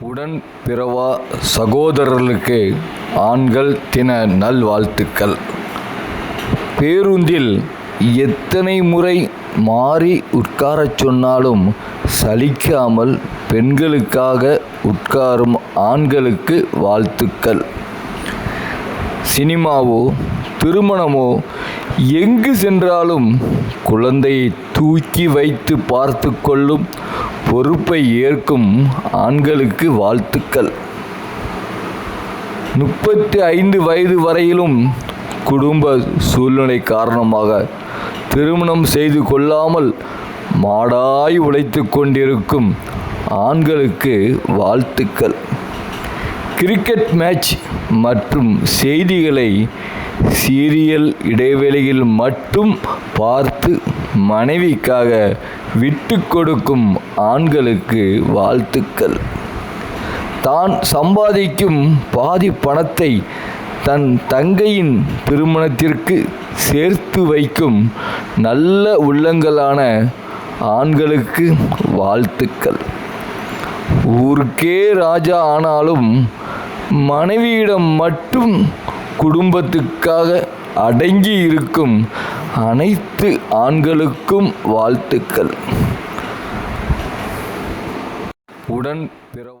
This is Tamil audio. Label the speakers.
Speaker 1: உடன் பிறவா சகோதரர்களுக்கு ஆண்கள் தின நல்வாழ்த்துக்கள். பேருந்தில் எத்தனை முறை மாறி உட்காரச் சொன்னாலும் சலிக்காமல் பெண்களுக்காக உட்காரும் ஆண்களுக்கு வாழ்த்துக்கள். சினிமாவோ திருமணமோ எங்கு சென்றாலும் குழந்தையை தூக்கி வைத்து பார்த்து கொள்ளும் பொறுப்பை ஏற்கும் ஆண்களுக்கு வாழ்த்துக்கள். முப்பத்தி ஐந்து வயது வரையிலும் குடும்ப சூழ்நிலை காரணமாக திருமணம் செய்து கொள்ளாமல் மாடாய் உழைத்து கொண்டிருக்கும் ஆண்களுக்கு வாழ்த்துக்கள். கிரிக்கெட் மேட்ச் மற்றும் செய்திகளை சீரியல் இடைவேளையில் மட்டும் பார்த்து மனைவிக்காக விட்டு கொடுக்கும் ஆண்களுக்கு வாழ்த்துக்கள். தான் சம்பாதிக்கும் பாதி பணத்தை தன் தங்கையின் திருமணத்திற்கு சேர்த்து வைக்கும் நல்ல உள்ளங்களான ஆண்களுக்கு வாழ்த்துக்கள். ஊருக்கே ராஜா ஆனாலும் மனைவியிடம் மட்டும் குடும்பத்துக்காக அடங்கி இருக்கும் அனைத்து ஆண்களுக்கும் வாழ்த்துக்கள். உடன் பிற